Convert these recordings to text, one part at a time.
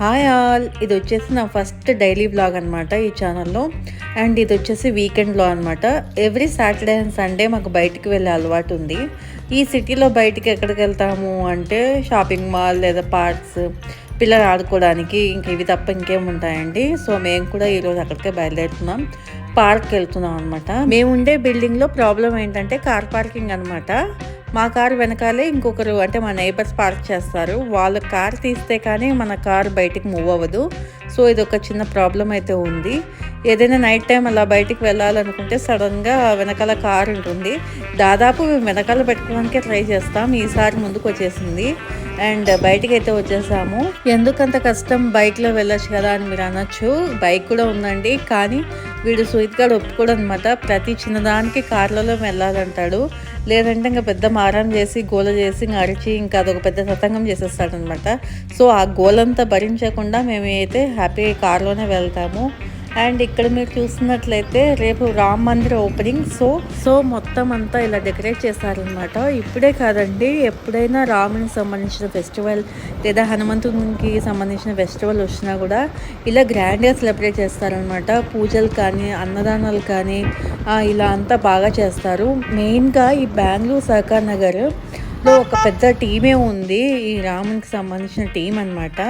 Hi all ఇది వచ్చేసి నా ఫస్ట్ డైలీ బ్లాగ్ అనమాట ఈ ఛానల్లో అండ్ ఇది వచ్చేసి వీకెండ్లో అనమాట ఎవ్రీ సాటర్డే అండ్ సండే మాకు బయటికి వెళ్ళే అలవాటు ఉంది. ఈ సిటీలో బయటికి ఎక్కడికి వెళ్తాము అంటే షాపింగ్ మాల్ లేదా పార్క్స్ పిల్లలు ఆడుకోవడానికి ఇంక ఇవి తప్ప ఇంకేం ఉంటాయండి. సో మేము కూడా ఈరోజు అక్కడికే బయలుదేరుతున్నాం. పార్క్కి వెళ్తున్నాం అనమాట మేము ఉండే బిల్డింగ్లో ప్రాబ్లం ఏంటంటే కార్ పార్కింగ్ అనమాట మా కారు వెనకాలే ఇంకొకరు అంటే మా నైబర్స్ పార్క్ చేస్తారు. వాళ్ళ కార్ తీస్తే కానీ మన కార్ బయటికి మూవ్ అవ్వదు. సో ఇది ఒక చిన్న ప్రాబ్లం అయితే ఉంది. ఏదైనా నైట్ టైం అలా బయటికి వెళ్ళాలనుకుంటే సడన్గా వెనకాల కార్ ఉంటుంది. దాదాపు మేము వెనకాల పెట్టుకోవడానికి ట్రై చేస్తాం. ఈసారి ముందుకు వచ్చేసింది. అండ్ బయటికి అయితే వచ్చేసాము. ఎందుకంత కష్టం బైక్లో వెళ్ళొచ్చు కదా అని మీరు అనొచ్చు. బైక్ కూడా ఉందండి. కానీ వీడు స్వీట్ గారు ఒప్పుకోడు అనమాట ప్రతి చిన్నదానికి కార్లలో వెళ్ళాలంటాడు. లేదంటే ఇంకా పెద్ద మారం చేసి గోల చేసి ఇంకా అరిచి ఇంకా అదొక పెద్ద సతంగం చేసేస్తాడనమాట సో ఆ గోలంతా భరించకుండా మేము అయితే హ్యాపీ కార్లోనే వెళ్తాము. అండ్ ఇక్కడ మీరు చూస్తున్నట్లయితే రేపు Ram Mandir opening. So so మొత్తం అంతా ఇలా డెకరేట్ చేస్తారనమాట ఇప్పుడే కాదండి ఎప్పుడైనా రామునికి సంబంధించిన ఫెస్టివల్ లేదా హనుమంతునికి సంబంధించిన ఫెస్టివల్ వచ్చినా కూడా ఇలా గ్రాండ్గా సెలబ్రేట్ చేస్తారనమాట పూజలు కానీ అన్నదానాలు కానీ ఇలా అంతా బాగా చేస్తారు. మెయిన్గా ఈ బెంగళూరు సహకార్ నగర్లో ఒక పెద్ద టీమే ఉంది. ఈ రామునికి సంబంధించిన టీం అనమాట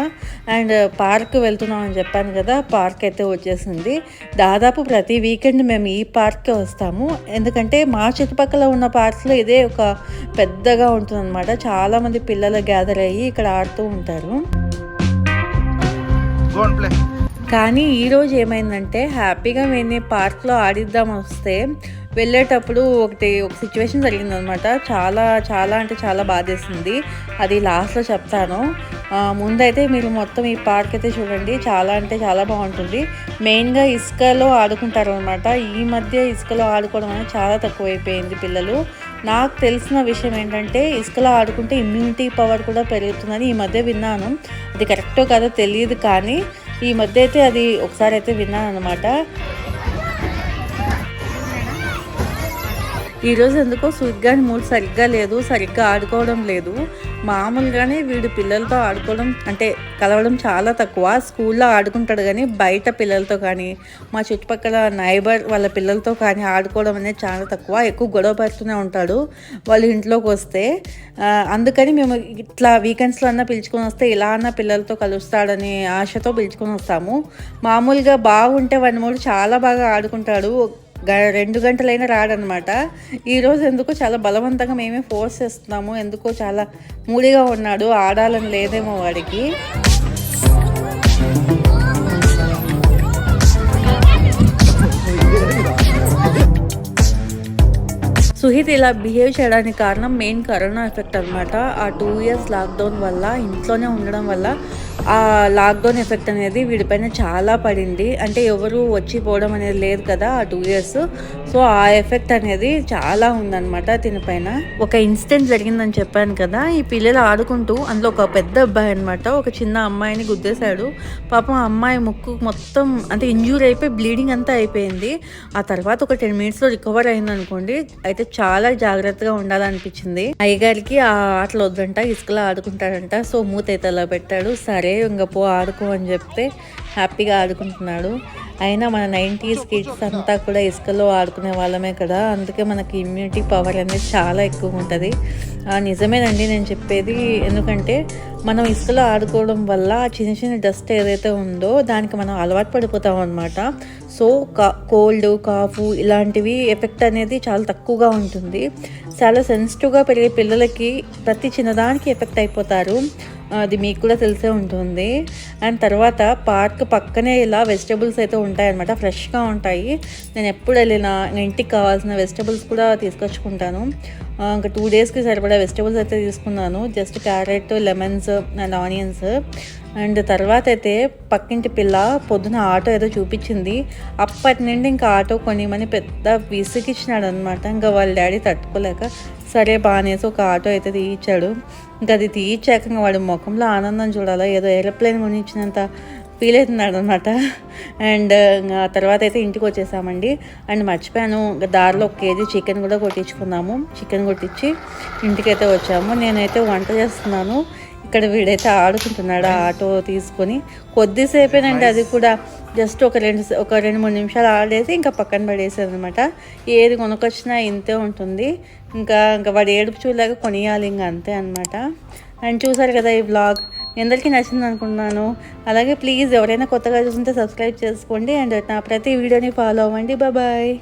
అండ్ పార్క్ వెళ్తున్నాం అని చెప్పాను కదా పార్క్ అయితే వచ్చేసింది. దాదాపు ప్రతి వీకెండ్ మేము ఈ పార్క్కే వస్తాము. ఎందుకంటే మా చుట్టుపక్కల ఉన్న పార్క్లో ఇదే ఒక పెద్దగా ఉంటుందన్నమాట. చాలామంది పిల్లలు గ్యాదర్ అయ్యి ఇక్కడ ఆడుతూ ఉంటారు. Go play. కానీ ఈరోజు ఏమైందంటే హ్యాపీగా మేము పార్క్లో ఆడిద్దాం వస్తే వెళ్ళేటప్పుడు ఒకటి ఒక సిచ్యువేషన్ జరిగిందనమాట. చాలా చాలా అంటే చాలా బాధేసింది. అది లాస్ట్లో చెప్తాను. ముందైతే మీరు మొత్తం ఈ పార్క్ అయితే చూడండి. చాలా అంటే చాలా బాగుంటుంది. మెయిన్గా ఇసుకలో ఆడుకుంటారు అనమాట ఈ మధ్య ఇసుకలో ఆడుకోవడం అనేది చాలా తక్కువైపోయింది పిల్లలు. నాకు తెలిసిన విషయం ఏంటంటే ఇసుకలో ఆడుకుంటే ఇమ్యూనిటీ పవర్ కూడా పెరుగుతుందని ఈ మధ్య విన్నాను. అది కరెక్టో కాదో తెలియదు కానీ ఈ మధ్య అయితే అది ఒకసారి అయితే విన్నాను అనమాట ఈరోజు ఎందుకో స్వీట్ గాని మూడ్ సరిగ్గా లేదు సరిగ్గా ఆడుకోవడం లేదు. మామూలుగానే వీడు పిల్లలతో ఆడుకోవడం అంటే కలవడం చాలా తక్కువ. స్కూల్లో ఆడుకుంటాడు కానీ బయట పిల్లలతో కానీ మా చుట్టుపక్కల నైబర్ వాళ్ళ పిల్లలతో కానీ ఆడుకోవడం అనేది చాలా తక్కువ. ఎక్కువ గొడవ పడుతూనే ఉంటాడు వాళ్ళు ఇంట్లోకి వస్తే. అందుకని మేము ఇట్లా వీకెండ్స్లో అన్నా పిలుచుకొని వస్తే ఇలా అన్న పిల్లలతో కలుస్తాడని ఆశతో పిలుచుకొని వస్తాము. మామూలుగా బాగుంటే వాడిని మూడు చాలా బాగా ఆడుకుంటాడు. రెండు గంటలైనా రాడనమాట. ఈరోజు ఎందుకో చాలా బలవంతంగా మేమే ఫోర్స్ చేస్తున్నాము. ఎందుకో చాలా మూడిగా ఉన్నాడు. ఆడాలని లేదేమో వాడికి. రోహిత్ ఇలా బిహేవ్ చేయడానికి కారణం మెయిన్ కరోనా ఎఫెక్ట్ అనమాట ఆ టూ ఇయర్స్ లాక్డౌన్ వల్ల ఇంట్లోనే ఉండడం వల్ల ఆ లాక్డౌన్ ఎఫెక్ట్ అనేది వీడిపైన చాలా పడింది. అంటే ఎవరు వచ్చి పోవడం అనేది లేదు కదా ఆ టూ ఇయర్స్ సో ఆ ఎఫెక్ట్ అనేది చాలా ఉందన్నమాట దీనిపైన. ఒక ఇన్సిడెంట్ జరిగిందని చెప్పాను కదా ఈ పిల్లలు ఆడుకుంటూ అందులో ఒక పెద్ద అబ్బాయి అనమాట ఒక చిన్న అమ్మాయిని గుద్దేశాడు. పాపం ఆ అమ్మాయి ముక్కు మొత్తం అంటే ఇంజూర్ అయిపోయి బ్లీడింగ్ అంతా అయిపోయింది. ఆ తర్వాత ఒక టెన్ మినిట్స్లో రికవర్ అయింది అనుకోండి అయితే చాలా చాలా జాగ్రత్తగా ఉండాలనిపించింది. అయ్యగారికి ఆ ఆటలు వద్దంట ఇసుకలో ఆడుకుంటాడంట. సో మూతైతే అలా పెట్టాడు. సరే ఇంకా పో ఆడుకో అని చెప్తే హ్యాపీగా ఆడుకుంటున్నాడు. అయినా మన నైంటీస్ కిడ్స్ అంతా కూడా ఇసుకలో ఆడుకునే వాళ్ళమే కదా. అందుకే మనకి ఇమ్యూనిటీ పవర్ అనేది చాలా ఎక్కువ ఉంటుంది. నిజమేనండి నేను చెప్పేది. ఎందుకంటే మనం ఇసుకలో ఆడుకోవడం వల్ల చిన్న చిన్న డస్ట్ ఏదైతే ఉందో దానికి మనం అలవాటు పడిపోతాం అనమాట సో కా కోల్డ్ కాఫ్ ఇలాంటివి ఎఫెక్ట్ అనేది చాలా తక్కువగా ఉంటుంది. చాలా సెన్సిటివ్గా పెరిగే పిల్లలకి ప్రతి చిన్నదానికి ఎఫెక్ట్ అయిపోతారు. అది మీకు కూడా తెలిసే ఉంటుంది. అండ్ తర్వాత పార్క్ పక్కనే ఇలా వెజిటబుల్స్ అయితే ఉంటాయన్నమాట. ఫ్రెష్గా ఉంటాయి. నేను ఎప్పుడు వెళ్ళినా ఇంటికి కావాల్సిన వెజిటబుల్స్ కూడా తీసుకొచ్చుకుంటాను. ఇంకా టూ డేస్కి సరిపడా వెజిటబుల్స్ అయితే తీసుకున్నాను. Just carrot lemons and onions. And తర్వాత అయితే పక్కింటి పిల్ల పొద్దున ఆటో ఏదో చూపించింది. అప్పటి నుండి ఇంకా ఆటో కొనిమని పెద్ద విసిగిచ్చినాడు అనమాట ఇంకా వాళ్ళ డాడీ తట్టుకోలేక సరే బాగానేసి ఒక ఆటో అయితే తీయించాడు ఇంకా అది తీయించాక వాడి ముఖంలో ఆనందం చూడాలా? ఏదో ఏరోప్లేన్ కొనిచ్చినంత ఫీల్ అవుతున్నాడు అనమాట అండ్ ఆ తర్వాత అయితే ఇంటికి వచ్చేసామండి. అండ్ మర్చిపోయాను. ఇంకా దారిలో ఒక కేజీ చికెన్ కూడా కొట్టించుకున్నాము. చికెన్ కొట్టించి ఇంటికి అయితే వచ్చాము. నేనైతే వంట చేస్తున్నాను. ఇక్కడ వీడైతే ఆడుకుంటున్నాడు ఆ ఆటో తీసుకొని. కొద్దిసేపేనండి అది కూడా. జస్ట్ ఒక రెండు ఒక రెండు మూడు నిమిషాలు ఆడేసి ఇంకా పక్కన పడేసాను అనమాట ఏది కొనుకొచ్చినా ఇంతే ఉంటుంది. ఇంకా ఇంకా వాడు ఏడుపు చూడలేక కొనియాలి ఇంకా అంతే అనమాట అండ్ చూసారు కదా ఈ బ్లాగ్ మీ అందరికీ నచ్చింది అనుకుంటున్నాను అలాగే ప్లీజ్ ఎవరైనా కొత్తగా చూస్తుంటే సబ్స్క్రైబ్ చేసుకోండి. అండ్ నా ప్రతి వీడియోని ఫాలో అవ్వండి. బాయ్.